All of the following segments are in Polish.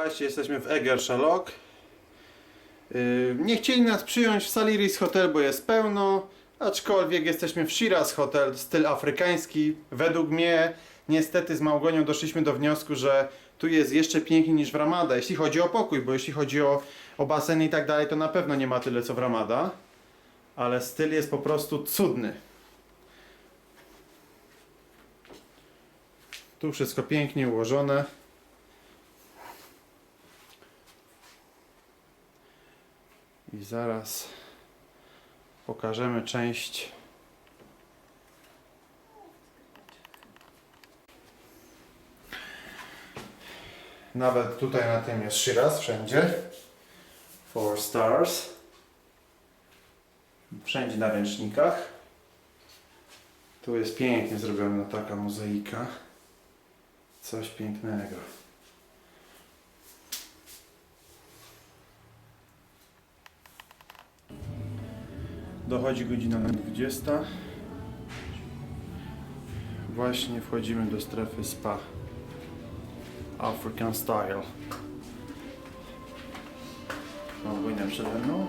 Słuchajcie, jesteśmy w Eger Szalok. Yy, Nie chcieli nas przyjąć w Saliris Hotel, bo jest pełno, aczkolwiek jesteśmy w Shiraz Hotel, styl afrykański. Według mnie, niestety z Małgonią doszliśmy do wniosku, że tu jest jeszcze piękniej niż w Ramada, jeśli chodzi o pokój, bo jeśli chodzi o, o basen i tak dalej, to na pewno nie ma tyle co w Ramada. Ale styl jest po prostu cudny. Tu wszystko pięknie ułożone. I zaraz pokażemy część. Nawet tutaj na tym jest Shiraz wszędzie. Four stars. Wszędzie na ręcznikach. Tu jest pięknie zrobiona taka mozaika. Coś pięknego. Dochodzi godzina 20. Właśnie wchodzimy do strefy spa. African style. Mam wojnę przede mną.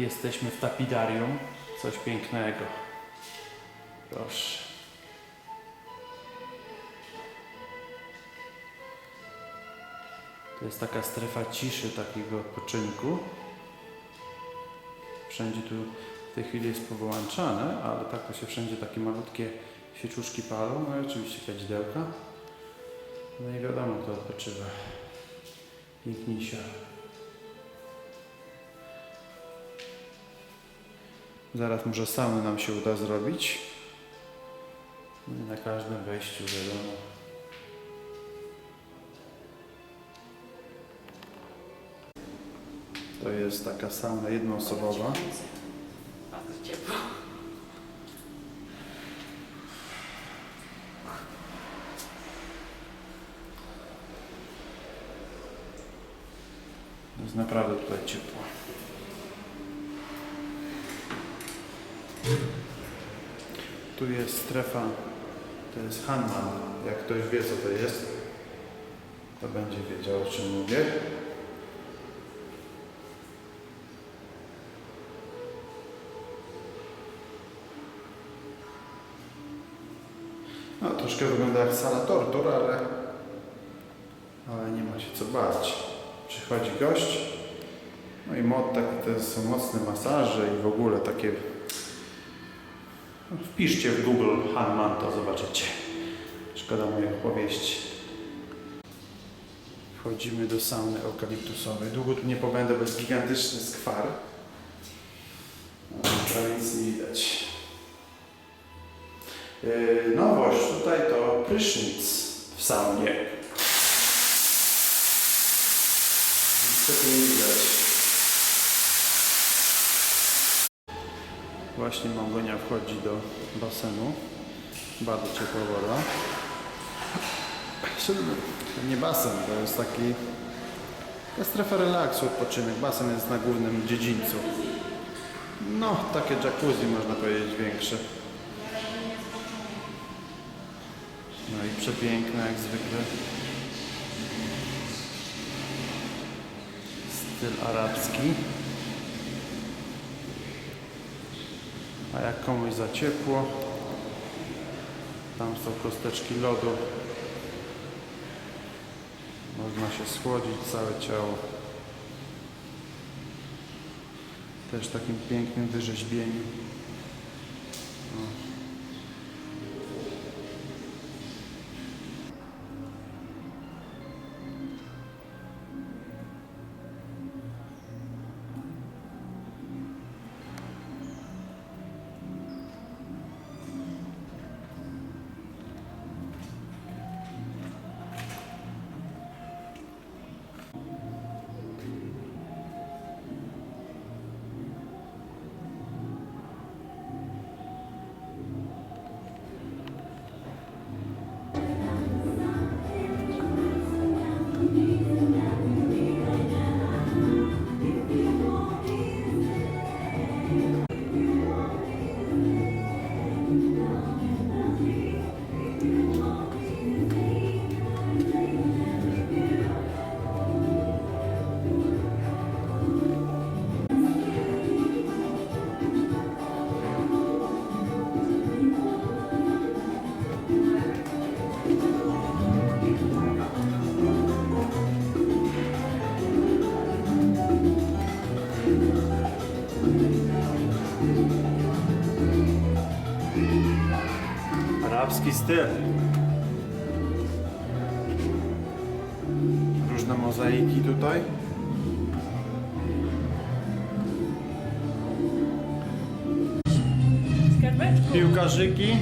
Jesteśmy w tapidarium. Coś pięknego. Proszę. To jest taka strefa ciszy, takiego odpoczynku. Wszędzie tu w tej chwili jest powyłączane, ale tak to się wszędzie takie malutkie świeczuszki palą. No i oczywiście kadzidełka. No i wiadomo, kto odpoczywa. Pięknisia. Zaraz może same nam się uda zrobić. No Na każdym wejściu wiadomo. To jest taka sauna jednoosobowa. Jest naprawdę tutaj ciepło. Tu jest strefa, to jest Hanman. Jak ktoś wie co to jest, to będzie wiedział o czym mówię. No, troszkę wygląda jak sala tortur, ale, ale nie ma się co bać. Przychodzi gość, no i mod taki to są mocne masaże i w ogóle takie... No, wpiszcie w Google Hanman, to zobaczycie. Szkoda mojej opowieści. Wchodzimy do sauny eukaliptusowej. Długo tu nie pobędę, bo jest gigantyczny skwar. No, prawie nic nie widać. Yy, nowość tutaj to prysznic w saunie. Niestety nie widać. Właśnie Małgonia wchodzi do basenu. Bardzo ciepła woda. To nie basen, to jest taki taka strefa relaksu, odpoczynek. Basen jest na głównym dziedzińcu. No, takie jacuzzi można powiedzieć większe. No i przepiękne jak zwykle. Styl arabski. A jak komuś za ciepło, tam są kosteczki lodu. Można się schłodzić całe ciało. Też takim pięknym wyrzeźbieniu. Arabski styl. Różne mozaiki tutaj. Piłkarzyki,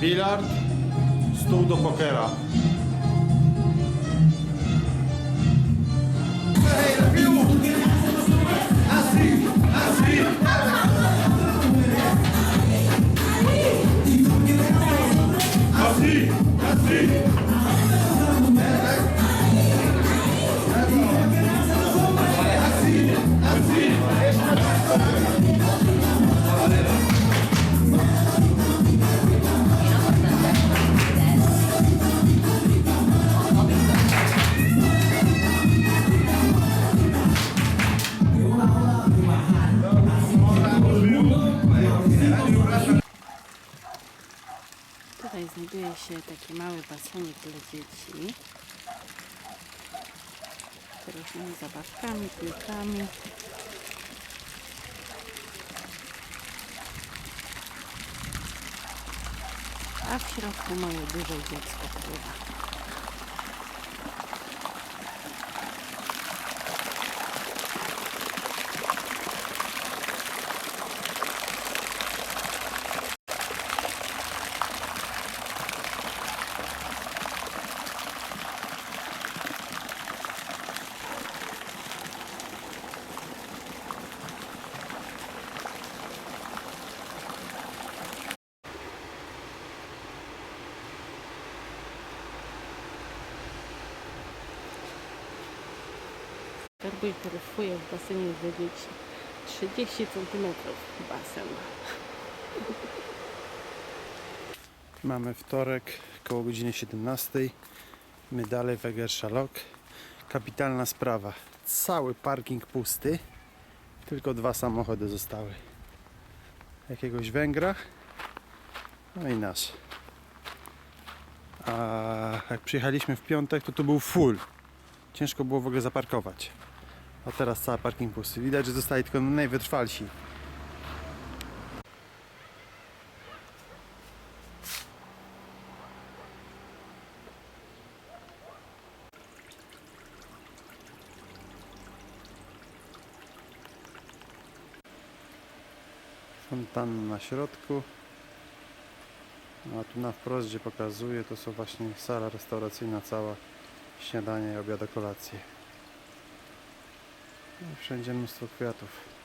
bilard, stół do pokera. Tutaj znajduje się taki mały basenik dla dzieci. Z różnymi zabawkami, piłkami. A w środku moje duże dziecko pływa. Karbuj porysuje w basenie dla dzieci. 30 cm basen. Mamy wtorek koło godziny 17. My dalej w. Kapitalna sprawa. Cały parking pusty. Tylko dwa samochody zostały. Jakiegoś Węgra. No i nasz. A jak przyjechaliśmy w piątek, to tu był full. Ciężko było w ogóle zaparkować. A teraz cały parking pusty. Widać, że zostali tylko najwytrwalsi. Fontanna na środku. A tu na wprost, gdzie pokazuje, to są właśnie sala restauracyjna cała, śniadanie, obiad, kolację. No wszędzie mnóstwo kwiatów.